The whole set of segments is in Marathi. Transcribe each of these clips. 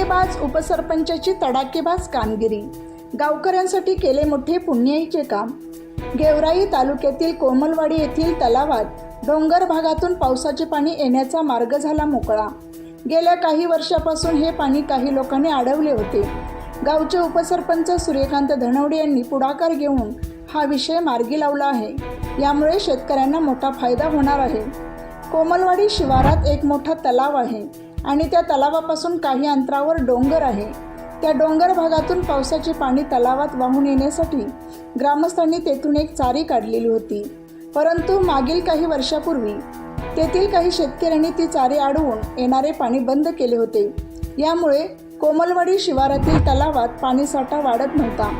धडाकेबाज उपसरपंचाची तडाकेबाज कामगिरी. गावकऱ्यांसाठी केले मोठे पुण्याईचे काम. गेवराई तालुक्यातील कोमलवाडी येथील तलावात डोंगर भागातून पावसाचे पाणी येण्याचा मार्ग झाला मोकळा. गेल्या काही वर्षापासून हे पाणी काही लोकांनी अडवले होते. गावचे उपसरपंच सूर्यकांत धनवडे यांनी पुढाकार घेऊन हा विषय मार्गी लावला आहे. यामुळे शेतकऱ्यांना मोठा फायदा होणार आहे. कोमलवाडी शिवारात एक मोठा तलाव आहे. आणि त्या तलावापासून काही अंतरावर डोंगर आहे. त्या डोंगर भागातून पावसाचे पाणी तलावात वाहून येण्यासाठी ग्रामस्थांनी तेथून एक चारी काढलेली होती. परंतु मागील काही वर्षापूर्वी तेथील काही शेतकऱ्यांनी ती चारी अडवून येणारे पाणी बंद केले होते. यामुळे कोमलवाडी शिवारातील तलावात पाणीसाठा वाढत नव्हता.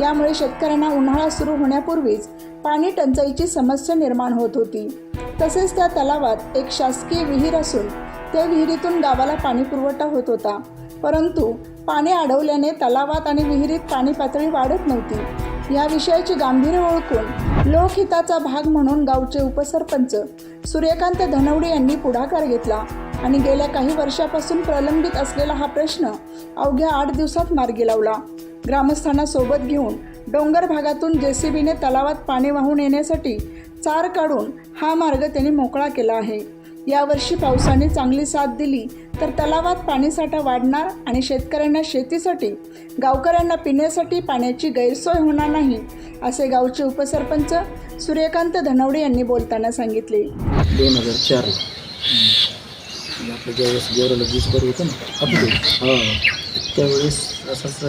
यामुळे शेतकऱ्यांना उन्हाळा सुरू होण्यापूर्वीच पाणी टंचाईची समस्या निर्माण होत होती. तसेच त्या तलावात एक शासकीय विहीर असून त्या विहिरीतून गावाला पाणी पुरवठा होत होता. परंतु पाणी अडवल्याने तलावात आणि विहिरीत पाणी पातळी वाढत नव्हती. या विषयाची गांभीर्य ओळखून लोकहिताचा भाग म्हणून गावचे उपसरपंच सूर्यकांत धनवडे यांनी पुढाकार घेतला आणि गेल्या काही वर्षापासून प्रलंबित असलेला हा प्रश्न अवघ्या आठ दिवसात मार्गी लावला. ग्रामस्थांना सोबत घेऊन डोंगर भागातून जेसीबीने तलावात पाणी वाहून येण्यासाठी चार काढून हा मार्ग त्यांनी मोकळा केला आहे. यावर्षी पावसाने चांगली साथ दिली तर तलावात पाणीसाठा वाढणार आणि शेतकऱ्यांना शेतीसाठी गावकऱ्यांना पिण्यासाठी पाण्याची गैरसोय होणार नाही असे गावचे उपसरपंच सूर्यकांत धनवडे यांनी बोलताना सांगितले. दोन हजार चारला. आपलं ज्यावेळेस गेवराला वीज बरं होतं ना? आपलं हां. त्यावेळेस असंच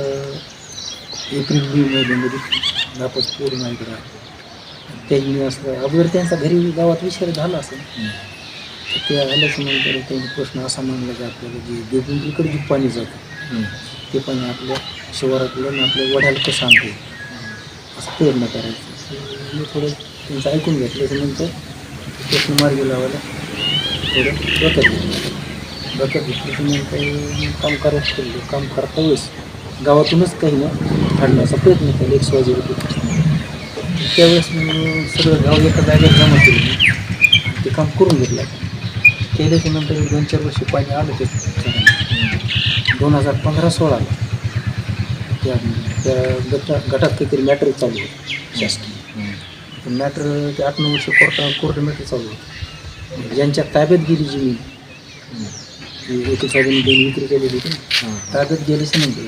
एप्रिल मे महिन्यामध्ये नापास पूर्ण इकडं त्यांनी असं अगोदर त्यांचा घरी गावात विषय झाला असेल. ते आल्याच नंतर त्यांनी प्रश्न असा मांडला की आपल्याला जे देवपिंपरीकडे जे पाणी जातं ते पाणी आपल्या शिवारातलं आणि आपल्या वड्याला कसं आणते असं प्रयत्न करायचं. मी थोडं त्यांचं ऐकून घेतलं. त्याच्यानंतर प्रश्न मार्गी लावायला थोडं डोक्यात घेतलं. डोक्यात घेतल्याच्यानंतर मी काम करायचं केलं काम करता वेळेस गावातूनच काही ना काढण्याचा प्रयत्न केला. एक रुपये त्यावेळेस मी सगळं गाव एका जागेत जमा केलं. मी ते काम करून घेतलं. केल्याच्यानंतर एक दोन चार वर्ष पाणी आलं ते. दोन हजार पंधरा सोळाला त्या त्या गटा गटात काहीतरी मॅटर चालू होतं. शासकीय. मॅटर ते आठ नऊ वर्ष कोर्टा कोर्ट मॅटर चालू होतं. ज्यांच्या ताब्यात गेली जमीन एका साधन दोन विक्री केलेली होती. ताब्यात गेल्याच्यानंतर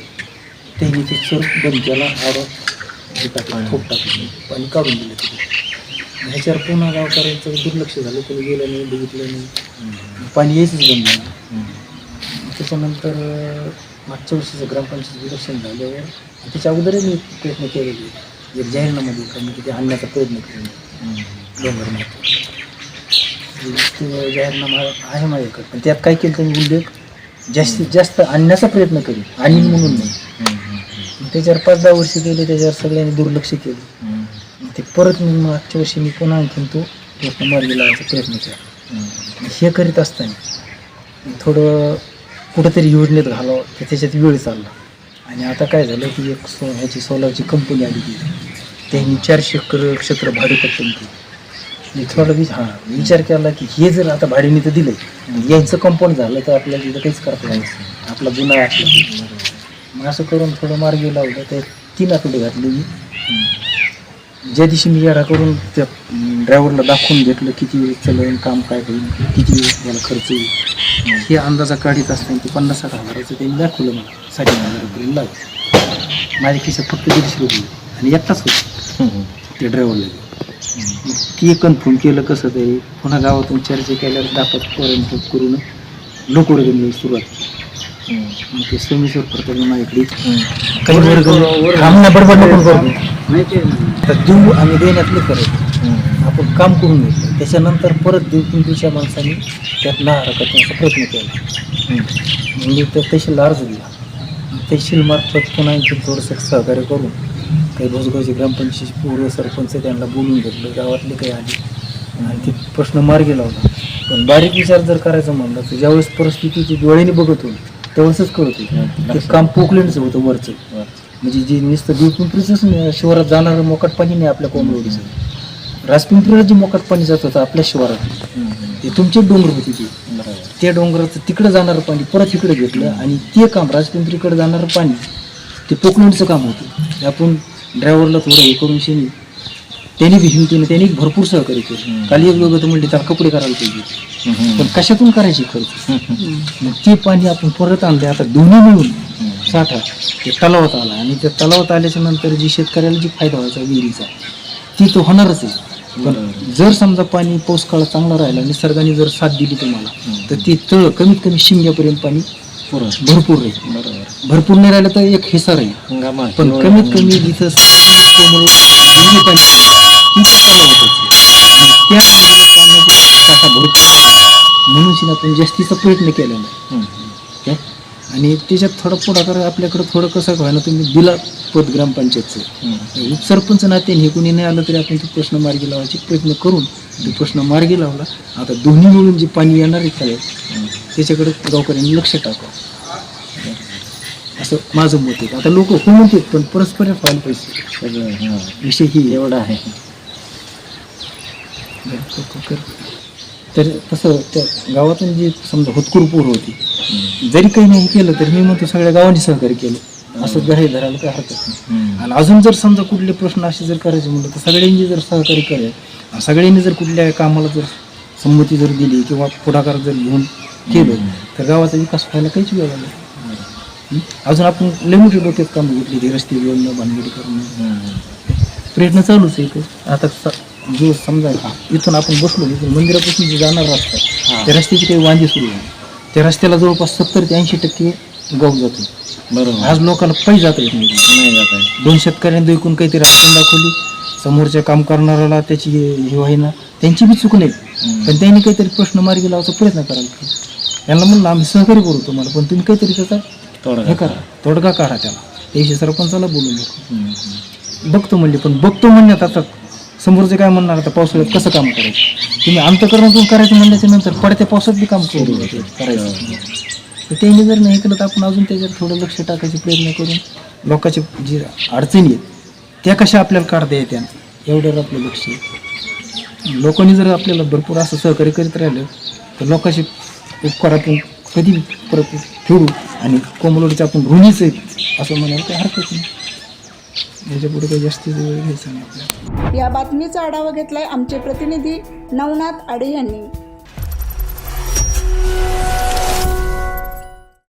त्यांनी ते सर बंद केला आडा हे. टाकलं ठोक टाकलं पाणी काढून दिलं तिथे. ह्याच्यावर पुन्हा गावकऱ्यांचं दुर्लक्ष झालं. कोणी गेलं नाही बघितलं नाही. पाणी यायचंच बंद झालं. त्याच्यानंतर मागच्या वर्षीचं ग्रामपंचायत इलेक्शन झाल्यावर त्याच्या अगोदरही मी प्रयत्न केलेले. एक जाहीरनामा देऊ की ते आणण्याचा प्रयत्न केला डोंगर माते ते जाहीरनामा आहे माझ्याकडे. पण त्यात काय केलं त्यांनी उल्लेख? जास्तीत जास्त आणण्याचा प्रयत्न करेल आणि म्हणून नाही. त्याच्यावर पाच दहा वर्ष गेले त्याच्यावर सगळ्यांनी दुर्लक्ष केलं. ते परत मी मागच्या वर्षी मी पुन्हा आणखीन तो प्रश्न मार्गी लावायचा प्रयत्न केला. हे करीत असताना थोडं कुठंतरी योजनेत घालावं तर त्याच्यात वेळ चालला. आणि आता काय झालं की एक सो ह्याची सोलारची कंपनी आली ती. त्यांनी चारशे क्र क्षेत्र भाडे पट्टून मी थोडा विच हां विचार केला की हे जर आता भाडेने तर दिलं यांचं कंपाऊंड झालं तर आपल्याला तिथं काहीच करता येईल आपला जुना मग असं करून थोडं मार्गी लावलं तर तीन आकडे घातले मी. ज्या दिवशी मी येडा करून त्या ड्रायव्हरला दाखवून घेतलं किती वेळ चालवेल काम काय होईल किती वेळ त्याला खर्च येईल हे अंदाजा काढीत असताना ते पन्नास साठ हजाराचं त्यांनी दाखवलं मला. साडे हजार रुपये लागलं माझ्या खिशात फक्त दीडशे रुपये आणि एकटाच होतं. त्या ड्रायव्हरला. ती कन्फर्म केलं कसं तरी पुन्हा गावातून चर्चा केल्यावर दाखवत पर्यंत करून लोक वर्गणी सुरुवात. मग ते सोमेश्वर प्रताप माझ्याकडे काही वर्ग नाही ते तर देऊ आम्ही देण्यातले करायचं आपण काम करून घेतलं. त्याच्यानंतर परत देव पिंपरीच्या माणसाने त्यात नाहारा करण्याचा प्रयत्न केला. मग मी तर तहसील अर्ज दिला तहसील मार्फत पुन्हा आणखी थोडंसं सहकार्य करून काही भोसगावचे ग्रामपंचायत पूर्व सरपंच त्यांना बोलून घेतलं. गावातले काही आले. आणि ते प्रश्न मार्गी लावला. पण बारीक विचार जर करायचं म्हणलं तर ज्यावेळेस परिस्थितीची डोळ्याने बघत होती त्यावेळेसच कळत होती. ते काम पोकलेलंच होतं वरचं. म्हणजे जे नुसतं नाही, शिवारात जाणारं मोकाट पाणी नाही आपल्या कोंबडीचं. राजपिंपरीला जे मोकाट पाणी जात होतं आपल्या शिवारात. ते तुमचे डोंगर होती ती. त्या डोंगराचं तिकडं जाणारं पाणी परत इकडे घेतलं आणि ते काम राजपिंपरीकडे जाणारं पाणी ते पोकलंडचं काम होतं. ते आपण ड्रायव्हरला थोडं हे करून शेनी त्यांनी बी हिमतीने त्यांनी भरपूर सहकार्य केलं. काल एक दोघं तर म्हणले त्याला कपडे करायला पाहिजे. पण कशातून करायची खर्च? मग ते पाणी आपण परत आणले आता दोन्ही मिळून साठा ते तलावात आला. आणि त्या तलावात आल्याच्यानंतर जी शेतकऱ्याला जी फायदा व्हायचा विहिरीचा ती तो होणारच आहे. पण जर समजा पाणी पाऊस काळ चांगला राहिला निसर्गाने जर साथ दिली तुम्हाला तर ते तळ कमीत कमी शिमग्यापर्यंत पाणी भरपूर राहील. बरोबर. भरपूर नाही राहिलं तर एक हिस्सा राहील. पण कमीत कमी जिथं पाणी त्या पाण्याचा साठा भरपूर. म्हणून आपण जास्तीचा प्रयत्न आहे. काय आणि त्याच्यात थोडा पुढाकार आपल्याकडं थोडं कसं व्हायला तुम्ही दिला पद ग्रामपंचायतचं. उपसरपंच नात्याने हे कुणी नाही आलं तरी आपण तो प्रश्न मार्गी लावायचे प्रयत्न करून तो प्रश्न मार्गी लावला. आता दोन्ही मिळून जे पाणी येणार आहे काय त्याच्याकडे गावकऱ्यांनी लक्ष टाकावं असं माझं मत आहे. आता लोक हो म्हणतात पण परस्पर व्हायला पाहिजे. विषय ही एवढं आहे. तर तसं त्या गावातून जी समजा होतकूर पोर होती जरी काही नाही केलं तर मी म्हणतो सगळ्या गावांनी सहकार्य केलं. असं गहे धरायला काही हरकत नाही. आणि अजून जर समजा कुठले प्रश्न असे जर करायचे म्हणलं तर सगळ्यांनी जर सहकार्य केलं आणि सगळ्यांनी जर कुठल्या कामाला जर संमती जर दिली किंवा पुढाकार जर घेऊन केलं तर गावाचा विकास व्हायला काहीच वेळ हं? अजून आपण लय मोठी डोक्यात कामं घेतली रस्ते जोडणं भानगडी करणं. प्रयत्न चालूच आहे. आता जो समजा इथून आपण बसलो इथून मंदिरापासून जे जाणार रस्ता त्या रस्त्याची काही वांदी सुरू आहे. त्या रस्त्याला जवळपास सत्तर ते ऐंशी टक्के गाव जातो बरोबर. आज लोकांना पायी जाता येत नाही. नाही जात आहे दोन शेतकऱ्यांनी ऐकून काहीतरी अडचण दाखवली. समोरच्या काम करणाऱ्याला त्याची हे व्हायना. त्यांची बी चूक नाही पण त्यांनी काहीतरी प्रश्न मार्गी लावायचा प्रयत्न करायला पाहिजे. त्यांना म्हणलं आम्ही सहकार्य करू तुम्हाला पण तुम्ही काहीतरी त्याचा हे करा. तोडगा काढा त्याला. त्याविषयी सरपंचाला हम्म. बघतो म्हणले पण बघतो म्हणण्यात आता समोरचे काय म्हणणार आता पावसाळ्यात कसं काम करायचं? तुम्ही अंतकरणातून करायचं म्हणल्याच्या नंतर पडत्या पावसात बी काम करू करायचं तर त्यांनी जर नाही केलं तर आपण अजून त्याच्यात थोडं लक्ष टाकायचे प्रयत्न करून लोकांची जी अडचणी आहेत त्या कशा आपल्याला काढता येत्या एवढ्यावर आपलं लक्ष लोकांनी जर आपल्याला भरपूर असं सहकार्य करीत राहिलं तर लोकांचे उपकार आपण कधी परत फिरू आणि कोंबलोडीचे आपण ऋणीच आहेत असं म्हणायला काही हरकत नाही. याच्यापुढे काही जास्तीत वेळ घ्यायचा नाही आपल्याला. या बातमीचा आढावा घेतलाय आमचे प्रतिनिधी नवनाथ आडे यांनी.